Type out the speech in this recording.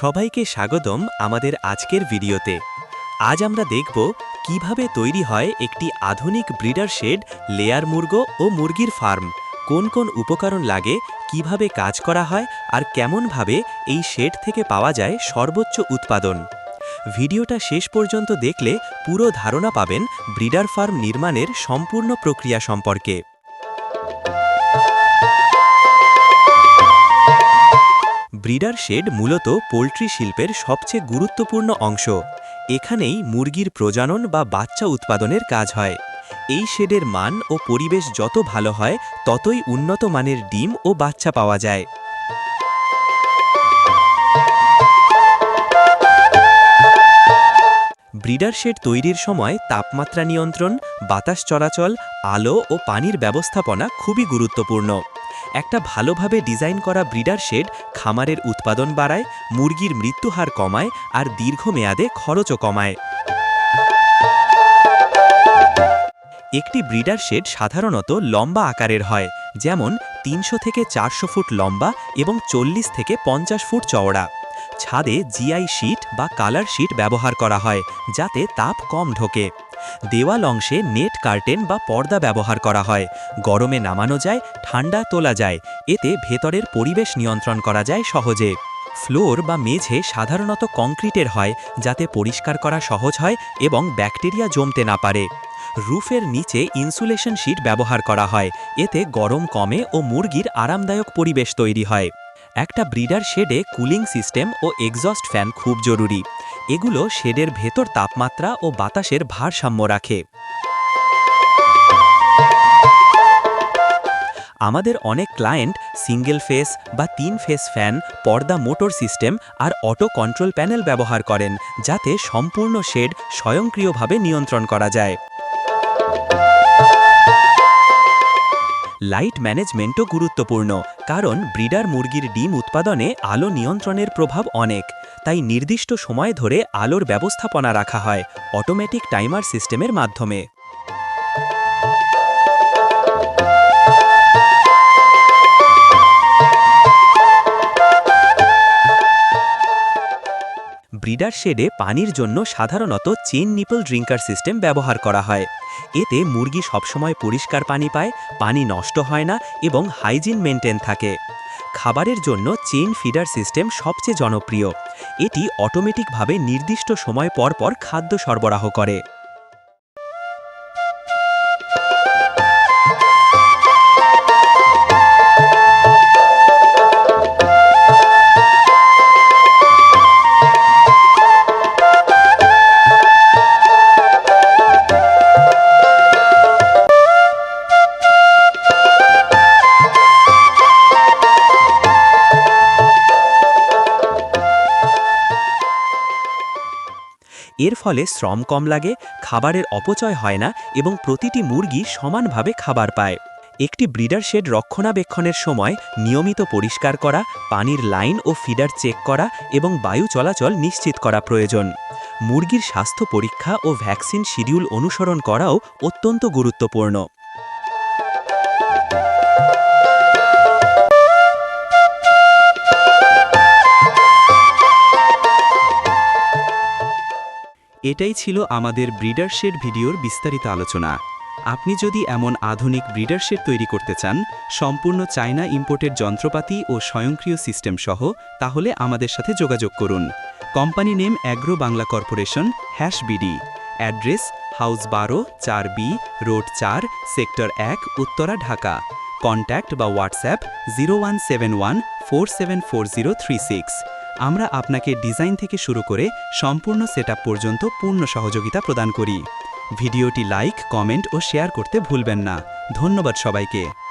সবাইকে স্বাগতম আমাদের আজকের ভিডিওতে। আজ আমরা দেখব কীভাবে তৈরি হয় একটি আধুনিক ব্রিডার শেড, লেয়ার মুরগ ও মুরগির ফার্ম। কোন কোন উপকরণ লাগে, কীভাবে কাজ করা হয় আর কেমনভাবে এই শেড থেকে পাওয়া যায় সর্বোচ্চ উৎপাদন। ভিডিওটা শেষ পর্যন্ত দেখলে পুরো ধারণা পাবেন ব্রিডার ফার্ম নির্মাণের সম্পূর্ণ প্রক্রিয়া সম্পর্কে। ব্রিডার শেড মূলত পোলট্রি শিল্পের সবচেয়ে গুরুত্বপূর্ণ অংশ। এখানেই মুরগির প্রজনন বা বাচ্চা উৎপাদনের কাজ হয়। এই শেডের মান ও পরিবেশ যত ভালো হয়, ততই উন্নত মানের ডিম ও বাচ্চা পাওয়া যায়। ব্রিডার শেড তৈরির সময় তাপমাত্রা নিয়ন্ত্রণ, বাতাস চলাচল, আলো ও পানির ব্যবস্থাপনা খুবই গুরুত্বপূর্ণ। একটা ভালোভাবে ডিজাইন করা ব্রিডার শেড খামারের উৎপাদন বাড়ায়, মুরগির মৃত্যুহার কমায় আর দীর্ঘমেয়াদে খরচও কমায়। একটি ব্রিডার শেড সাধারণত লম্বা আকারের হয়, যেমন তিনশো থেকে চারশো ফুট লম্বা এবং চল্লিশ থেকে পঞ্চাশ ফুট চওড়া। ছাদে জিআই শিট বা কালার শিট ব্যবহার করা হয়, যাতে তাপ কম ঢোকে। দেওয়াল অংশে নেট কার্টেন বা পর্দা ব্যবহার করা হয়। গরমে নামানো যায়, ঠান্ডা তোলা যায়। এতে ভেতরের পরিবেশ নিয়ন্ত্রণ করা যায় সহজে। ফ্লোর বা মেঝে সাধারণত কংক্রিটের হয়, যাতে পরিষ্কার করা সহজ হয় এবং ব্যাকটেরিয়া জমতে না পারে। রুফের নিচে ইনসুলেশন শিট ব্যবহার করা হয়। এতে গরম কমে ও মুরগির আরামদায়ক পরিবেশ তৈরি হয়। একটা ব্রিডার শেডে কুলিং সিস্টেম ও এক্সস্ট ফ্যান খুব জরুরি। এগুলো শেডের ভেতর তাপমাত্রা ও বাতাসের ভারসাম্য রাখে। আমাদের অনেক ক্লায়েন্ট সিঙ্গেল ফেস বা তিন ফেস ফ্যান, পর্দা মোটর সিস্টেম আর অটো কন্ট্রোল প্যানেল ব্যবহার করেন, যাতে সম্পূর্ণ শেড স্বয়ংক্রিয়ভাবে নিয়ন্ত্রণ করা যায়। লাইট ম্যানেজমেন্টও গুরুত্বপূর্ণ, কারণ ব্রিডার মুরগির ডিম উৎপাদনে আলো নিয়ন্ত্রণের প্রভাব অনেক। তাই নির্দিষ্ট সময় ধরে আলোর ব্যবস্থাপনা রাখা হয় অটোমেটিক টাইমার সিস্টেমের মাধ্যমে। ব্রিডার শেডে পানির জন্য সাধারণত চেন নিপল ড্রিঙ্কার সিস্টেম ব্যবহার করা হয়। এতে মুরগি সবসময় পরিষ্কার পানি পায়, পানি নষ্ট হয় না এবং হাইজিন মেনটেন থাকে। খাবারের জন্য চেইন ফিডার সিস্টেম সবচেয়ে জনপ্রিয়। এটি অটোমেটিকভাবে নির্দিষ্ট সময় পর পর খাদ্য সরবরাহ করে। এর ফলে শ্রম কম লাগে, খাবারের অপচয় হয় না এবং প্রতিটি মুরগি সমানভাবে খাবার পায়। একটি ব্রিডার শেড রক্ষণাবেক্ষণের সময় নিয়মিত পরিষ্কার করা, পানির লাইন ও ফিডার চেক করা এবং বায়ু চলাচল নিশ্চিত করা প্রয়োজন। মুরগির স্বাস্থ্য পরীক্ষা ও ভ্যাকসিন শিডিউল অনুসরণ করাও অত্যন্ত গুরুত্বপূর্ণ। এটাই ছিল আমাদের ব্রিডার শেড ভিডিওর বিস্তারিত আলোচনা। আপনি যদি এমন আধুনিক ব্রিডার শেড তৈরি করতে চান, সম্পূর্ণ চায়না ইম্পোর্টের যন্ত্রপাতি ও স্বয়ংক্রিয় সিস্টেম সহ, তাহলে আমাদের সাথে যোগাযোগ করুন। Company name agro Bangla corporation hash BD address house বারো, চার বি রোড চার সেক্টর এক, উত্তরা, ঢাকা। কন্ট্যাক্ট বা WhatsApp zero one seven one four seven four zero three six আমরা আপনাকে ডিজাইন থেকে শুরু করে সম্পূর্ণ সেট পর্যন্ত পূর্ণ সহযোগিতা প্রদান করি। ভিডিওটি লাইক, কমেন্ট ও শেয়ার করতে ভুলবেন না। ধন্যবাদ সবাইকে।